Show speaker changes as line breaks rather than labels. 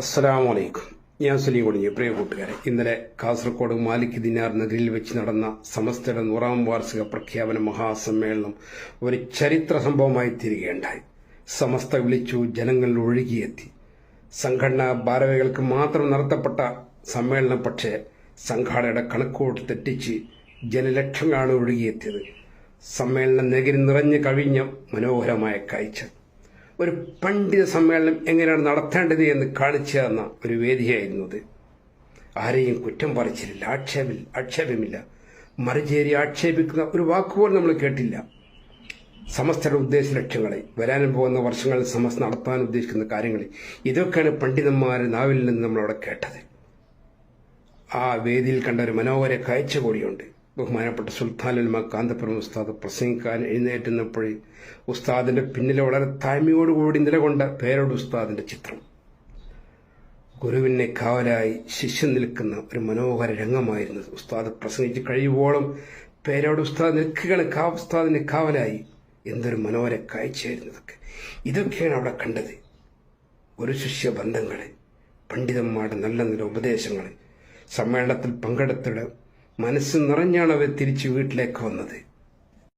അസ്സലാമു അലൈക്കും ഞാൻ സലീം കൊടിഞ്ഞു പ്രിയ കൂട്ടുകാരെ ഇന്നലെ കാസർഗോഡ് മാലിക് ദിനാർ നഗരിയിൽ വെച്ച് നടന്ന സമസ്തയുടെ നൂറാം വാർഷിക പ്രഖ്യാപന മഹാസമ്മേളനം ഒരു ചരിത്ര സംഭവമായി തീരുകയുണ്ടായി. സമസ്ത വിളിച്ചു ജനങ്ങളിൽ ഒഴുകിയെത്തി. സംഘടനാ ഭാരവികൾക്ക് മാത്രം നടത്തപ്പെട്ട സമ്മേളനം പക്ഷേ സംഘാടകരുടെ കണക്കോട്ട് തെറ്റിച്ച് ജനലക്ഷങ്ങളാണ് ഒഴുകിയെത്തിയത്. സമ്മേളനം നഗരി നിറഞ്ഞു കഴിഞ്ഞ മനോഹരമായ കാഴ്ച. ഒരു പണ്ഡിത സമ്മേളനം എങ്ങനെയാണ് നടത്തേണ്ടത് എന്ന് കാണിച്ചു തന്ന ഒരു വേദിയായിരുന്നു അത്. ആരെയും കുറ്റം പറിച്ചില്ല ആക്ഷേപം ആക്ഷേപമില്ല. മറിചേരി ആക്ഷേപിക്കുന്ന ഒരു വാക്കുപോലും നമ്മൾ കേട്ടില്ല. സമസ്തയുടെ ഉദ്ദേശ ലക്ഷ്യങ്ങളെ വരാനും പോകുന്ന വർഷങ്ങളിൽ സമസ് നടത്താൻ ഉദ്ദേശിക്കുന്ന കാര്യങ്ങൾ ഇതൊക്കെയാണ് പണ്ഡിതന്മാരെ നാവിൽ നിന്ന് നമ്മളവിടെ കേട്ടത്. ആ വേദിയിൽ കണ്ട ഒരു മനോഹര കാഴ്ച കൂടിയുണ്ട്. ബഹുമാനപ്പെട്ട സുൽത്താനുൽമ കാന്തപുരം ഉസ്താദ് പ്രസംഗിക്കാൻ എഴുന്നേറ്റുന്നപ്പോഴേ ഉസ്താദിന്റെ പിന്നിലെ വളരെ താഴ്മയോടുകൂടി നിലകൊണ്ട പേരോട് ഉസ്താദിന്റെ ചിത്രം. ഗുരുവിനെ കാവലായി ശിഷ്യൻ നിൽക്കുന്ന ഒരു മനോഹര രംഗമായിരുന്നു ഉസ്താദ് പ്രസംഗിച്ച് കഴിയുവോളം പേരോട് ഉസ്താദ് നിൽക്കുകയാണ് കാ കാവലായി എന്തൊരു മനോഹര കാഴ്ചയായിരുന്നു ഇതൊക്കെ. ഇതൊക്കെയാണ് അവിടെ കണ്ടത്. ഒരു ശിഷ്യ ബന്ധങ്ങളെ പണ്ഡിതന്മാരുടെ നല്ല നല്ല ഉപദേശങ്ങളെ സമ്മേളനത്തിൽ പങ്കെടുത്തിട മനസ്സ് നിറഞ്ഞാണ് അവർ തിരിച്ച് വീട്ടിലേക്ക് വന്നത്.